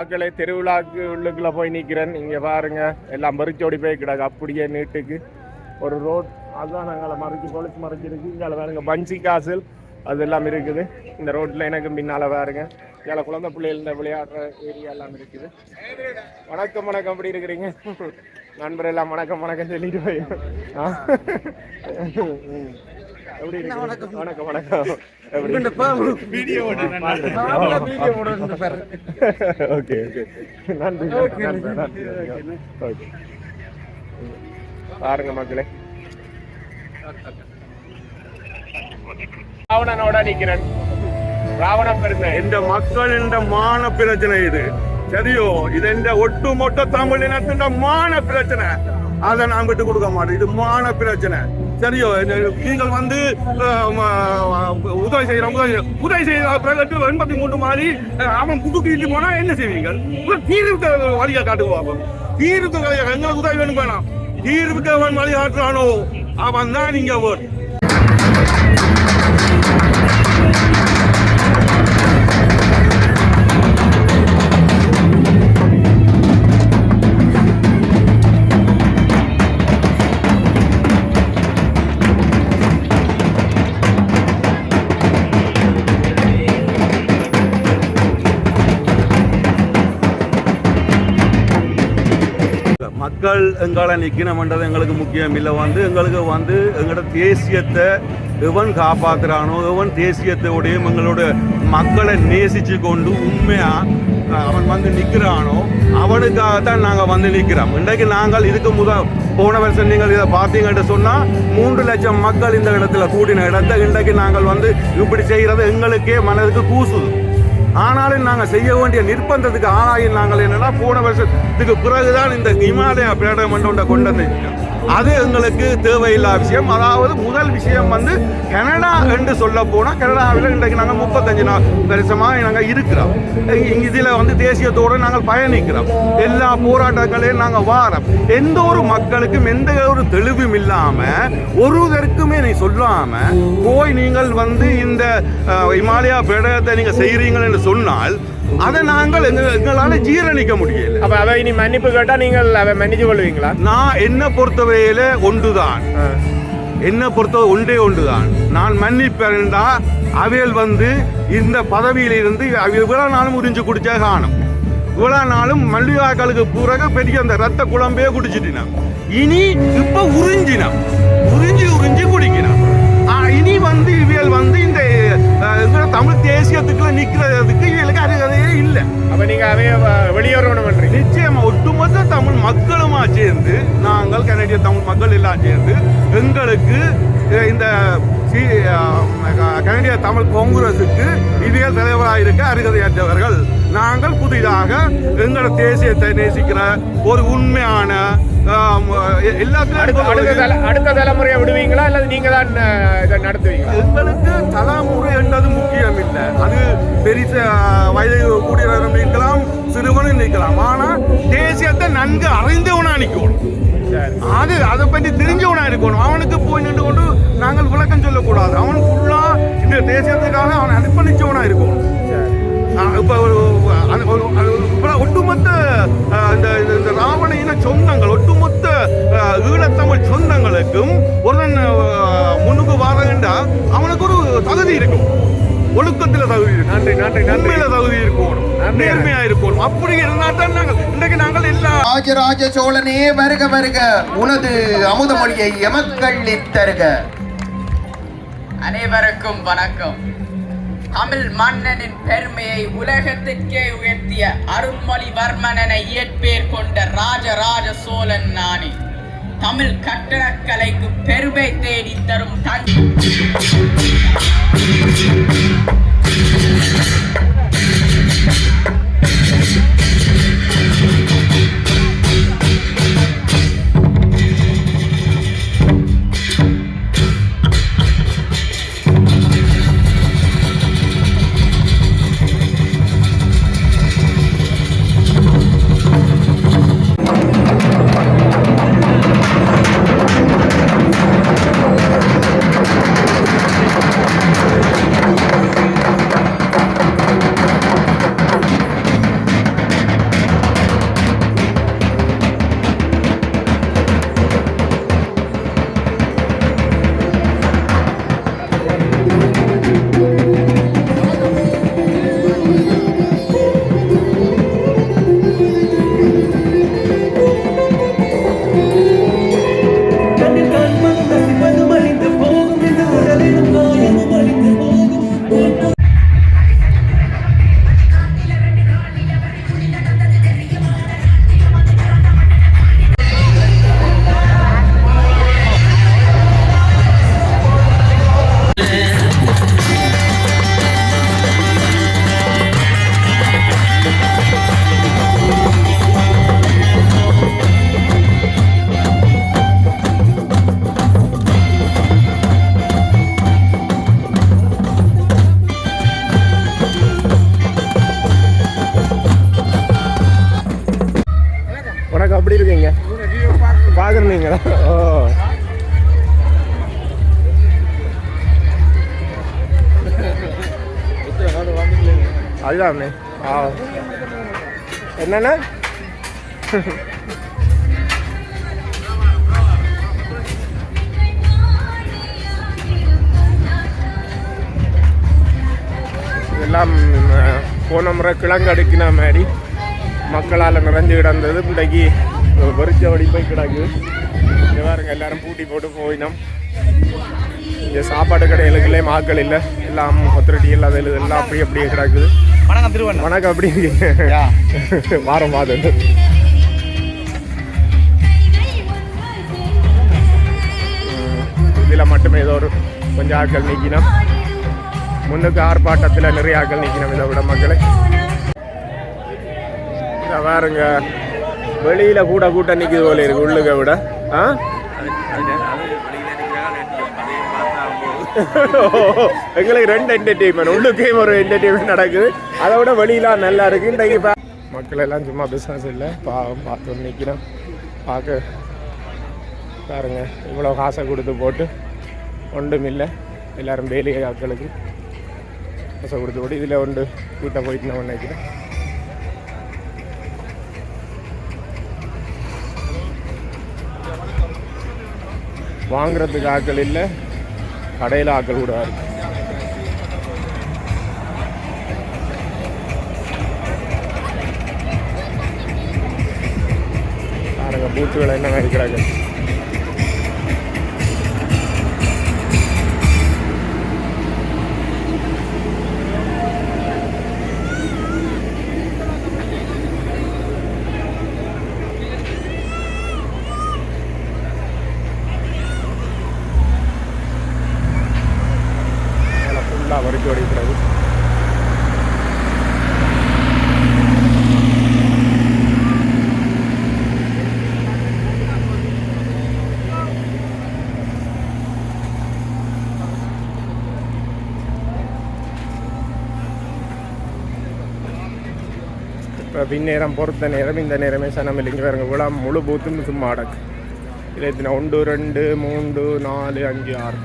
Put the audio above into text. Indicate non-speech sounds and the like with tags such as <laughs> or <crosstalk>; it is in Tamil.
மக்களை தெருவிழாக்கு உள்ளுக்குள்ள போய் நிற்கிறேன் இங்க பாருங்க எல்லாம் மறிச்சோடி போய் கிடக்கு. அப்படியே நீட்டுக்கு ஒரு ரோட் அதுதான் நாங்கள் மறைச்சு பொழிச்சு மறைச்சிருக்கு இங்கே பாருங்க பஞ்சி காசல் அதெல்லாம் இருக்குது. இந்த ரோட்டில் எனக்கு பின்னால் பாருங்க. இங்கே குழந்தை பிள்ளைகள் விளையாடுற ஏரியா எல்லாம் இருக்குது. வணக்கம் வணக்கம். அப்படி இருக்கிறீங்க? நண்பர் எல்லாம் வணக்கம் வணக்கம் சொல்லிட்டு போய் வணக்கம்? வணக்கம் வீடியோ ஓகே ஓகே. நன்றி ஓகே பாருங்க மக்களே. ராவணனோட நிக்கிறேன். ராவண பெருமை. இந்த மக்கள் இந்த மான பிரச்சனை இது. சரியோ இது இந்த ஒட்டுமொத்த தமிழ் இனத்தின் மான பிரச்சனை. அதை நான் விட்டு கொடுக்க மாட்டேன். இது மான பிரச்சனை. சரியோ நீங்கள் வந்து உதவி செய்யற உதவி உதவி செய்யற பிறகு எண்பத்தி மூன்று மாதிரி அவன் அவன் புதுக்கிட்டு போனா என்ன செய்வீங்க உங்க தீர்வுக்கு வழியை காட்டுவாங்க தீர்வுக்கு வழியை எங்களுக்கு உதவி வேணும் வேணாம். தீர்வுக்கு அவன் வழி காட்டுறானோ அவன் தான் நீங்க ஓட். மக்கள் எங்களை நிற்கணும்ன்றது எங்களுக்கு முக்கியம் இல்லை. வந்து எங்களுக்கு வந்து எங்களோட தேசியத்தை எவன் காப்பாற்றுறானோ எவன் தேசியத்தோடையும் எங்களோட மக்களை நேசித்து கொண்டு உண்மையாக அவன் வந்து நிற்கிறானோ அவனுக்காகத்தான் நாங்கள் வந்து நிற்கிறோம் இன்றைக்கு நாங்கள் இதுக்கு முத போன வருஷம் நீங்கள் இதை பார்த்தீங்கன்னு சொன்னால் மூன்று லட்சம் மக்கள் இந்த இடத்துல கூடின இடத்தை இன்றைக்கு நாங்கள் வந்து இப்படி செய்கிறது எங்களுக்கே மனதுக்கு கூசுது. ஆனாலும் நாங்கள் செய்ய வேண்டிய நிர்பந்தத்துக்கு ஆளாகி நாங்கள் என்னன்னா போன வருஷத்துக்கு பிறகுதான் இந்த இமாலயா பேடமண்டோண்ட கொண்டு வந்து அது எங்களுக்கு தேவையில்லா விஷயம். அதாவது முதல் விஷயம் வந்து கனடா என்று சொல்ல போனால் கனடாவில் இன்றைக்கு நாங்கள் முப்பத்தஞ்சு நாள் வருஷமாக நாங்கள் இருக்கிறோம். இதில் வந்து தேசியத்தோடு நாங்கள் பயணிக்கிறோம். எல்லா போராட்டங்களையும் நாங்கள் வாரம். எந்த ஒரு மக்களுக்கும் எந்த ஒரு தெளிவும் இல்லாமல் ஒருவருக்குமே நீ சொல்லாமல் போய் நீங்கள் வந்து இந்த இமாலயா பேடகத்தை நீங்கள் செய்கிறீங்கள் என்று சொன்னால் அதை நாங்கள் எங்க- எங்களால் ஜீரணிக்க முடியல. அப்ப அவ இனி மன்னிப்பு கேட்டா நீங்கள் அவ மன்னிச்சு கொள்வீங்களா? நான் என்ன பொறுத்தவரையில ஒன்றுதான். என்ன பொறுத்த ஒன்றே ஒன்றுதான். நான் மன்னிப்பேன்டா அவையில் வந்து இந்த பதவியில் இருந்து அவைய இவ்வளவு நாளும் உறிஞ்சு குடிச்சா காணும் இவ்வளவு நாளும் மல்லிகாக்களுக்கு பிறகு பெரிய அந்த ரத்த குழம்பே குடிச்சிட்டினான். இனி இப்ப உறிஞ்சினான். உறிஞ்சி உறிஞ்சி குடிக்கிறான். இனி வந்து இவியல் வந்து இந்த தமிழ் தேசியத்துக்குள்ள நிக்கிறதுக்கு இவளுக்கு அருகதையே இல்லை. அப்ப நீங்க அவைய வெளியேறணும் பண்றீங்க நிச்சயமா ஒட்டுமொத்த தமிழ் மக்களுமா சேர்ந்து நாங்கள் கனடிய தமிழ் மக்கள் எல்லாம் சேர்ந்து எங்களுக்கு இந்த சி- கனடிய தமிழ் காங்கிரசுக்கு இவியல் தலைவராக இருக்க அருகதையற்றவர்கள் நாங்கள் புதிதாக எங்களோட தேசியத்தை நேசிக்கிற ஒரு உண்மையான அடுத்த தலைமுறையை விடுவீங்களா? அல்லது நீங்க தான் இதை நடத்துவீங்களா? எங்களுக்கு தலைமுறை என்றது முக்கியம் இல்லை அது பெரிய வயது கூடியவரும் நிற்கலாம் சிறுவனும் நிற்கலாம் ஆனா தேசியத்தை நன்கு அறிந்தவனா நிற்கணும். அது அதை பற்றி தெரிஞ்சவனா இருக்கணும். அவனுக்கு போய் நின்று கொண்டு நாங்கள் விளக்கம் சொல்லக்கூடாது. அவன் ஃபுல்லா இந்த தேசியத்துக்காக அவன் அர்ப்பணிச்சவனா இருக்கணும். இப்போ ஒரு அது ஒரு- ஒட்டுமொத்த இந்த இந்த- இந்த ராவண இன சொந்தங்கள் ஒட்டுமொத்த ஈழத்தமிழ் சொந்தங்களுக்கும் ஒருவன் முன்னுக்கு வாரங்கண்டா அவனுக்கு ஒரு தகுதி இருக்கும். ஒழுக்கத்துல தகுதி நன்றி நன்றி உண்மையில தகுதி இருக்கணும். நேர்மையா இருக்கணும். அப்படி இருந்தா தான் நாங்கள் இன்றைக்கு நாங்கள் எல்லா ராஜராஜ சோழனே வருக வருக. உனது அமுதமொழியை எமக்கள்ளித் தருக அனைவருக்கும் வணக்கம். தமிழ் மன்னனின் பெருமையை உலகத்திற்கே உயர்த்திய அருள்மொழிவர்மன் என இயற்பேர் கொண்ட ராஜராஜ சோழன் நானே. தமிழ் கட்டடக்கலைக்கு பெருமை தேடி தரும் தன் அப்படி இருக்கீங்க. பார்க்குறீங்களா ஓ. அதுதான் ஆ. என்னண்ணா? எல்லாம் போன முறை கிழங்கு அடுக்கின மாதிரி. மக்களால் நிறைஞ்சு கிடந்தது. இன்றைக்கு வெறிச்ச வடி போய் கிடக்கு. இங்க பாருங்க எல்லாரும் பூட்டி போட்டு போயினோம். இங்கே சாப்பாடு கடைகளுக்குள்ளே மாக்கள் இல்லை. எல்லாம் கொத்தரட்டி எல்லாம் இது எல்லாம் அப்படியே அப்படியே கிடக்குது. வணக்கம் திருவண்ணா. வணக்கம் அப்படி <laughs> வாரம் மாதம் இதில் மட்டுமே ஏதோ ஒரு கொஞ்சம் ஆட்கள் நிற்கணும் முன்னுக்கு ஆர்ப்பாட்டத்தில் நிறைய ஆட்கள் நிற்கணும் இதை விட மக்களை. பாருங்க. வெளியில் கூட கூட்டம் நிற்கிது போல இருக்கு உள்ளுக விட. ஆ? எங்களுக்கு ரெண்டு என்டர்டெயின்மெண்ட் உள்ளுக்கையும் ஒரு என்டர்டெயின்மெண்ட் நடக்குது. அதை விட வெளியெலாம் நல்லா இருக்கு. இன்றைக்கு மக்கள் எல்லாம் சும்மா பிஸ்னஸ் இல்லை. பாவம் பார்த்து நிற்கிறோம் பார்க்க பாருங்க இவ்வளோ காசை கொடுத்து போட்டு ஒன்றும் இல்லை. எல்லாரும் வேலையை ஆட்களுக்கு காசை கொடுத்து போட்டு இதில் ஒன்று வீட்டை போயிட்டு நான் நினைக்கிறேன். வாங்குறதுக்கு ஆட்கள் இல்லை. கடையில் ஆட்கள் கூட இருக்கு. பாருங்க பூத்துகள் என்ன இருக்கிறாங்க இப்போ பின்னேரம் பொறுத்த நேரம் இந்த நேரமே சனம் இல்லைங்க வேறுங்க விழா முழு பூத்தும் சும்மா அடக்கு. இதில் எத்தனை ஒன்று ரெண்டு மூன்று நாலு அஞ்சு ஆறு.